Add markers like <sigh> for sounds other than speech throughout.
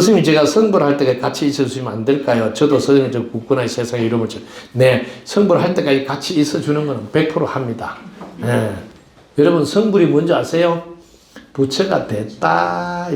스승님 제가 성불할 때까지 같이 있어주시면 안 될까요? 저도 스승님 저 국군의 세상의 이름을 저- 네 성불할 때까지 같이 있어주는 거는 100% 합니다. 예. 여러분 성불이 뭔지 아세요? 부처가 됐다.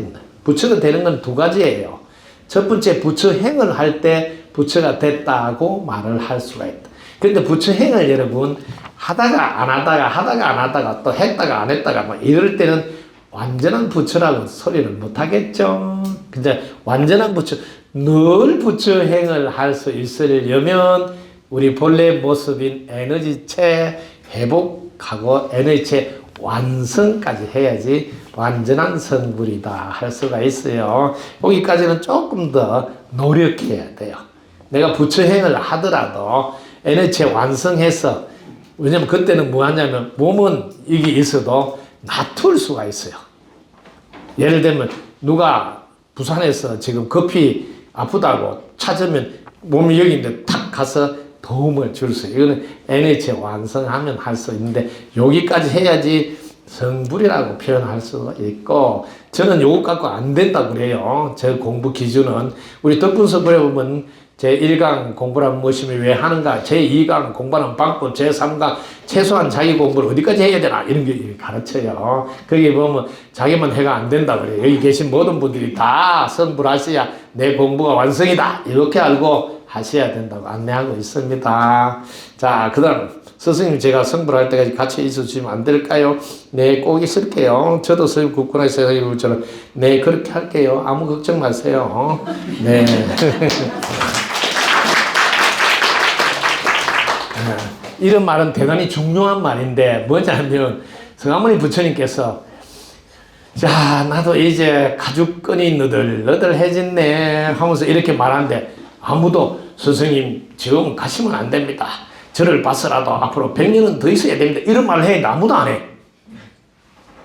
부처가 되는 건 두 가지예요. 첫 번째 부처 행을 할 때 부처가 됐다고 말을 할 수가 있다. 그런데 부처 행을 여러분 하다가 안 하다가 하다가 안 하다가 또 했다가 안 했다가 막 이럴 때는 완전한 부처라고 소리를 못 하겠죠. 근데 완전한 부처 늘 부처 행을 할 수 있으려면 우리 본래 모습인 에너지체 회복하고 에너지체 완성까지 해야지 완전한 성불이다 할 수가 있어요. 여기까지는 조금 더 노력해야 돼요. 내가 부처행을 하더라도 에너지 완성해서 왜냐면 그때는 뭐 하냐면 몸은 이게 있어도 놔둘 수가 있어요. 예를 들면 누가 부산에서 지금 급히 아프다고 찾으면 몸이 여기인데 탁 가서 도움을 줄 수 있어요. 이거는 에너지 완성하면 할 수 있는데 여기까지 해야지 성불이라고 표현할 수 있고 저는 요것 갖고 안 된다고 그래요. 제 공부 기준은 우리 덕분서 그래 보면 제 1강 공부란 무엇이며 왜 하는가 제 2강 공부하는 방법 제 3강 최소한 자기 공부를 어디까지 해야 되나 이런 게 가르쳐요. 거기 보면 자기만 해가 안 된다 그래요. 여기 계신 모든 분들이 다 성불하셔야 내 공부가 완성이다 이렇게 알고 하셔야 된다고 안내하고 있습니다. 자, 그 다음, 스승님 제가 성불할 때까지 같이 있어 주시면 안 될까요? 네, 꼭 있을게요. 저도 서울 국군의 세상이처럼, 네, 그렇게 할게요. 아무 걱정 마세요. 네. <laughs> 이런 말은 대단히 중요한 말인데, 뭐냐면, 성아모니 부처님께서 자, 나도 이제 가죽끈이 너덜너덜해졌네 하면서 이렇게 말하는데 아무도 스승님 지금 가시면 안 됩니다. 저를 봐서라도 앞으로 100년은 더 있어야 됩니다. 이런 말을 해. 아무도 안 해.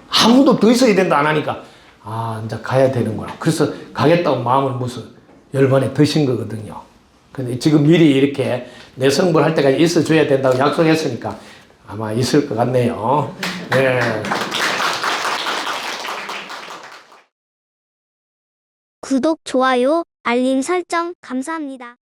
아무도 더 있어야 된다 안 하니까 아, 이제 가야 되는구나. 그래서 가겠다고 마음을 무슨 열반에 드신 거거든요. 근데 지금 미리 이렇게 내 성불 할 때까지 있어줘야 된다고 약속했으니까 아마 있을 것 같네요. 네. 구독, 좋아요, 알림 설정 감사합니다.